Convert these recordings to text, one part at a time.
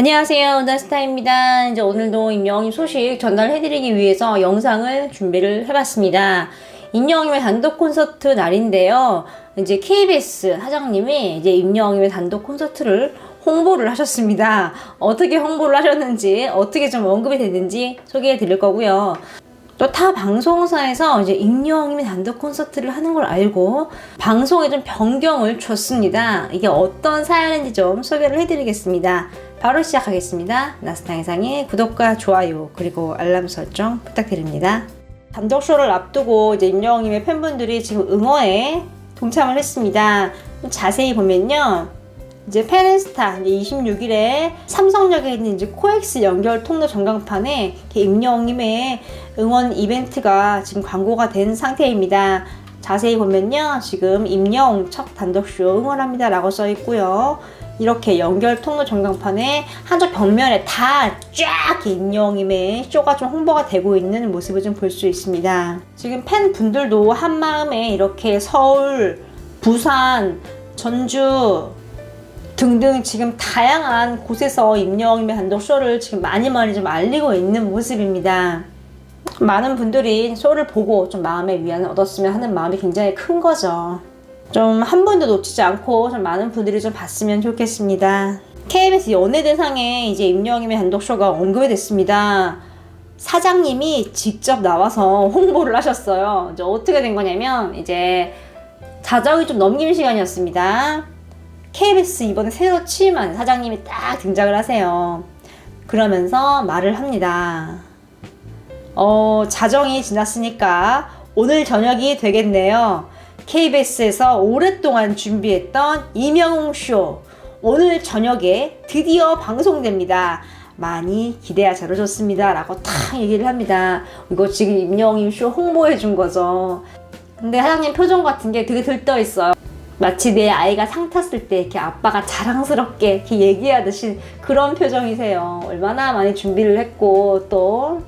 안녕하세요. 나스타입니다. 이제 오늘도 임영웅 소식 전달해드리기 위해서 영상을 준비를 해봤습니다. 임영웅의 단독 콘서트 날인데요. 이제 KBS 사장님이 이제 임영웅의 단독 콘서트를 홍보를 하셨습니다. 어떻게 홍보를 하셨는지, 어떻게 좀 언급이 됐는지 소개해 드릴 거고요. 또 타 방송사에서 이제 임영웅이 단독 콘서트를 하는 걸 알고 방송에 좀 변경을 줬습니다. 이게 어떤 사연인지 좀 소개를 해드리겠습니다. 바로 시작하겠습니다. 나스탕의상의 구독과 좋아요 그리고 알람 설정 부탁드립니다. 단독 쇼를 앞두고 이제 임영웅님의 팬분들이 지금 응원에 동참을 했습니다. 좀 자세히 보면요. 이제 페렌스타 이제 26일에 삼성역에 있는 이제 코엑스 연결 통로 전광판에 임영웅님의 응원 이벤트가 지금 광고가 된 상태입니다. 자세히 보면요. 지금 임영웅 첫 단독쇼 응원합니다 라고 써 있고요. 이렇게 연결 통로 전광판에 한쪽 벽면에 다 쫙 임영웅님의 쇼가 좀 홍보가 되고 있는 모습을 좀 볼 수 있습니다. 지금 팬분들도 한 마음에 이렇게 서울, 부산, 전주, 등등 지금 다양한 곳에서 임영웅의 단독 쇼를 지금 많이 많이 좀 알리고 있는 모습입니다. 많은 분들이 쇼를 보고 좀 마음의 위안을 얻었으면 하는 마음이 굉장히 큰 거죠. 좀 한 번도 놓치지 않고 좀 많은 분들이 좀 봤으면 좋겠습니다. KBS 연예대상에 이제 임영웅의 단독 쇼가 언급이 됐습니다. 사장님이 직접 나와서 홍보를 하셨어요. 이제 어떻게 된 거냐면 이제 자정이 좀 넘긴 시간이었습니다. KBS 이번에 새로 취임한 사장님이 딱 등장을 하세요. 그러면서 말을 합니다. 어, 자정이 지났으니까 오늘 저녁이 되겠네요. KBS에서 오랫동안 준비했던 이명웅 쇼. 오늘 저녁에 드디어 방송됩니다. 많이 기대하셔도 좋습니다. 라고 딱 얘기를 합니다. 이거 지금 임영웅 쇼 홍보해 준 거죠. 근데 사장님 표정 같은 게 되게 들떠 있어요. 마치 내 아이가 상 탔을 때 이렇게 아빠가 자랑스럽게 이렇게 얘기하듯이 그런 표정이세요. 얼마나 많이 준비를 했고 또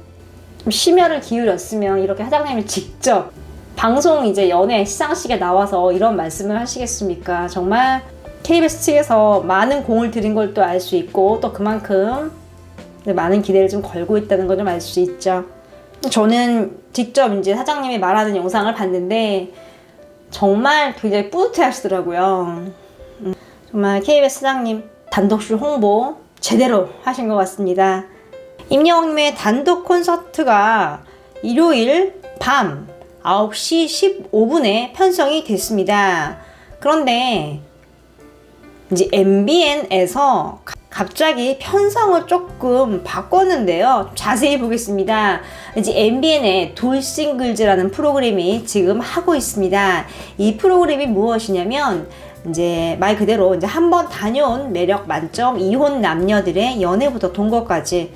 심혈을 기울였으면 이렇게 사장님이 직접 방송 이제 연예 시상식에 나와서 이런 말씀을 하시겠습니까? 정말 KBS 측에서 많은 공을 들인 걸 또 알 수 있고 또 그만큼 많은 기대를 좀 걸고 있다는 걸 좀 알 수 있죠. 저는 직접 이제 사장님이 말하는 영상을 봤는데 정말 굉장히 뿌듯해 하시더라고요. 음, 정말 KBS 사장님 단독쇼 홍보 제대로 하신 것 같습니다. 임영웅님의 단독 콘서트가 일요일 밤 9시 15분에 편성이 됐습니다. 그런데 이제 MBN에서 갑자기 편성을 조금 바꿨는데요. 자세히 보겠습니다. 이제 MBN의 돌싱글즈라는 프로그램이 지금 하고 있습니다. 이 프로그램이 무엇이냐면 이제 말 그대로 이제 한번 다녀온 매력 만점 이혼 남녀들의 연애부터 동거까지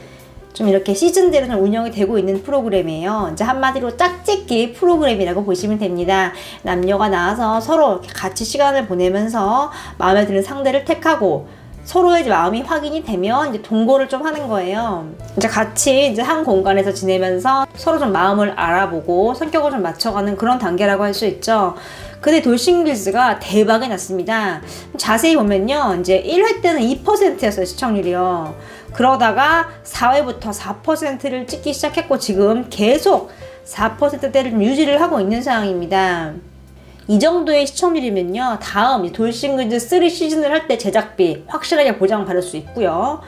좀 이렇게 시즌대로 좀 운영이 되고 있는 프로그램이에요. 이제 한마디로 짝짓기 프로그램이라고 보시면 됩니다. 남녀가 나와서 서로 같이 시간을 보내면서 마음에 드는 상대를 택하고 서로의 마음이 확인이 되면 이제 동거를 좀 하는 거예요. 이제 같이 이제 한 공간에서 지내면서 서로 좀 마음을 알아보고 성격을 좀 맞춰가는 그런 단계라고 할 수 있죠. 근데 돌싱글즈가 대박이 났습니다. 자세히 보면요. 이제 1회 때는 2%였어요, 시청률이요. 그러다가 4회부터 4%를 찍기 시작했고 지금 계속 4%대를 유지를 하고 있는 상황입니다. 이 정도의 시청률이면요. 다음 돌싱글즈 3 시즌을 할 때 제작비 확실하게 보장받을 수 있고요.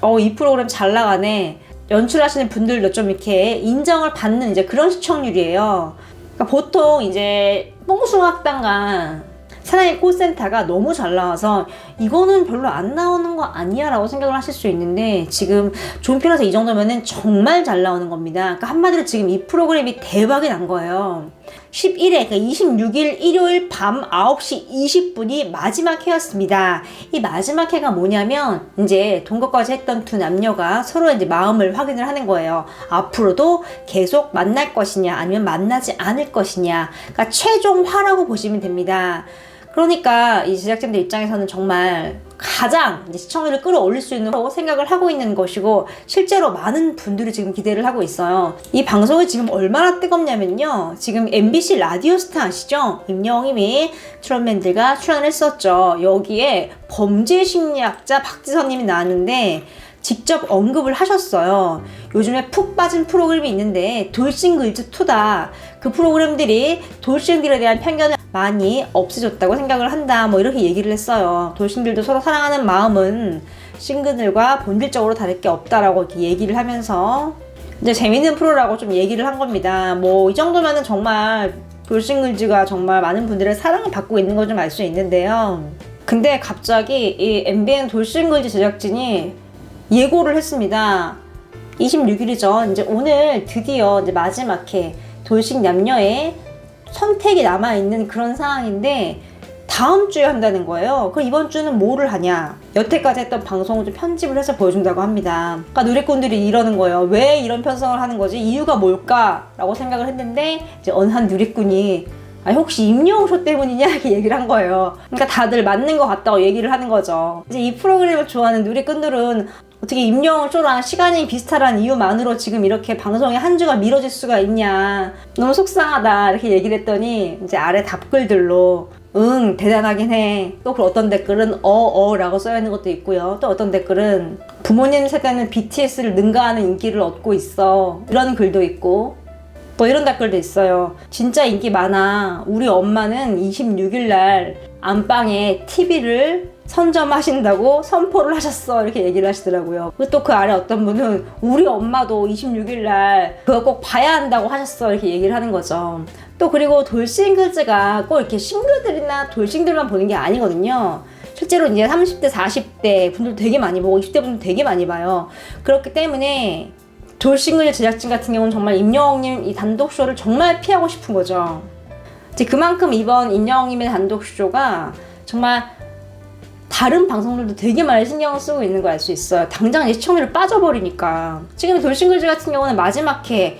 어, 이 프로그램 잘 나가네. 연출하시는 분들도 좀 이렇게 인정을 받는 이제 그런 시청률이에요. 그러니까 보통 이제 뽕숭 학당과 사나이 콜센터가 너무 잘 나와서 이거는 별로 안 나오는 거 아니야 라고 생각을 하실 수 있는데 지금 종편에서 이 정도면은 정말 잘 나오는 겁니다. 그러니까 한마디로 지금 이 프로그램이 대박이 난 거예요. 11회, 그러니까 26일 일요일 밤 9시 20분이 마지막 회였습니다. 이 마지막 회가 뭐냐면 이제 동거까지 했던 두 남녀가 서로 이제 마음을 확인을 하는 거예요. 앞으로도 계속 만날 것이냐 아니면 만나지 않을 것이냐. 그러니까 최종화라고 보시면 됩니다. 그러니까 이 제작진들 입장에서는 정말 가장 시청률을 끌어올릴 수 있는 생각을 하고 있는 것이고 실제로 많은 분들이 지금 기대를 하고 있어요. 이 방송이 지금 얼마나 뜨겁냐면요. 지금 MBC 라디오스타 아시죠? 임영임이 트롯맨들과 출연을 했었죠. 여기에 범죄 심리학자 박지선님이 나왔는데 직접 언급을 하셨어요. 요즘에 푹 빠진 프로그램이 있는데 돌싱 글즈 2다. 그 프로그램들이 돌싱들에 대한 편견을 많이 없애줬다고 생각을 한다. 뭐 이렇게 얘기를 했어요. 돌싱들도 서로 사랑하는 마음은 싱글들과 본질적으로 다를 게 없다라고 이렇게 얘기를 하면서 이제 재밌는 프로라고 좀 얘기를 한 겁니다. 뭐 이 정도면은 정말 돌싱글즈가 정말 많은 분들의 사랑을 받고 있는 걸 좀 알 수 있는데요. 근데 갑자기 이 MBN 돌싱글즈 제작진이 예고를 했습니다. 26일이죠. 이제 오늘 드디어 이제 마지막 해 돌싱 남녀의 선택이 남아 있는 그런 상황인데 다음 주에 한다는 거예요. 그럼 이번 주는 뭐를 하냐? 여태까지 했던 방송을 좀 편집을 해서 보여준다고 합니다. 그러니까 누리꾼들이 이러는 거예요. 왜 이런 편성을 하는 거지? 이유가 뭘까? 라고 생각을 했는데 이제 어느 한 누리꾼이 아, 혹시 임영웅 쇼 때문이냐? 이렇게 얘기를 한 거예요. 그러니까 다들 맞는 것 같다고 얘기를 하는 거죠. 이제 이 프로그램을 좋아하는 누리꾼들은 어떻게 임영웅 쇼랑 시간이 비슷하다는 이유만으로 지금 이렇게 방송에 한 주가 미뤄질 수가 있냐. 너무 속상하다. 이렇게 얘기를 했더니 이제 아래 답글들로 응, 대단하긴 해. 또 그 어떤 댓글은 어어 라고 써야 하는 것도 있고요. 또 어떤 댓글은 부모님 세대는 BTS를 능가하는 인기를 얻고 있어. 이런 글도 있고 또 이런 댓글도 있어요. 진짜 인기 많아. 우리 엄마는 26일 날 안방에 TV를 선점하신다고 선포를 하셨어. 이렇게 얘기를 하시더라고요. 또그 아래 어떤 분은 우리 엄마도 26일 날 그거 꼭 봐야 한다고 하셨어. 이렇게 얘기를 하는 거죠. 또 그리고 돌싱글즈가 꼭 이렇게 싱글들이나 돌싱들만 보는 게 아니거든요. 실제로 이제 30대, 40대 분들 되게 많이 보고 20대 분들 되게 많이 봐요. 그렇기 때문에 돌싱글 제작진 같은 경우는 정말 임영웅님 이 단독쇼를 정말 피하고 싶은 거죠. 이제 그만큼 이번 임영웅님의 단독쇼가 정말 다른 방송들도 되게 많이 신경을 쓰고 있는 걸 알 수 있어요. 당장 이제 시청률을 빠져버리니까. 지금 돌싱글즈 같은 경우는 마지막 해,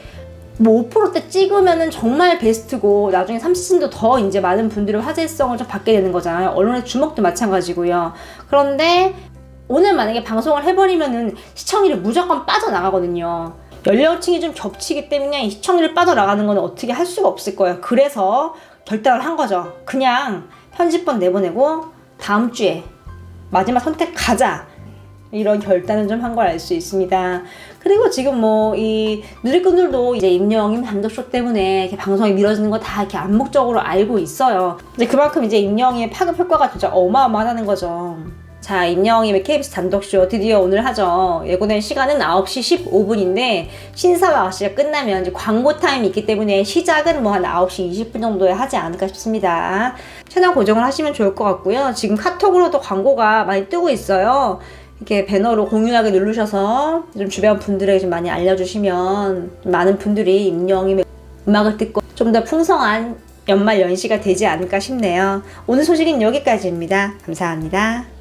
뭐 5%대 찍으면은 정말 베스트고, 나중에 3시즌도 더 이제 많은 분들의 화제성을 좀 받게 되는 거잖아요. 언론의 주목도 마찬가지고요. 그런데 오늘 만약에 방송을 해버리면은 시청률이 무조건 빠져나가거든요. 연령층이 좀 겹치기 때문에 이 시청률이 빠져나가는 건 어떻게 할 수가 없을 거예요. 그래서 결단을 한 거죠. 그냥 편집본 내보내고 다음 주에 마지막 선택 가자. 이런 결단을 좀 한 걸 알 수 있습니다. 그리고 지금 뭐 이 누리꾼들도 이제 임영임 단독쇼 때문에 방송이 미뤄지는 거 다 이렇게 암묵적으로 알고 있어요. 이제 그만큼 이제 임영임의 파급 효과가 진짜 어마어마하다는 거죠. 자, 임영임의 KBS 단독쇼 드디어 오늘 하죠. 예고된 시간은 9시 15분인데 신사와 아시가 끝나면 이제 광고 타임이 있기 때문에 시작은 뭐 한 9시 20분 정도에 하지 않을까 싶습니다. 채널 고정을 하시면 좋을 것 같고요. 지금 카톡으로도 광고가 많이 뜨고 있어요. 이렇게 배너로 공유하게 누르셔서 좀 주변 분들에게 좀 많이 알려주시면 많은 분들이 임영임의 음악을 듣고 좀 더 풍성한 연말 연시가 되지 않을까 싶네요. 오늘 소식은 여기까지입니다. 감사합니다.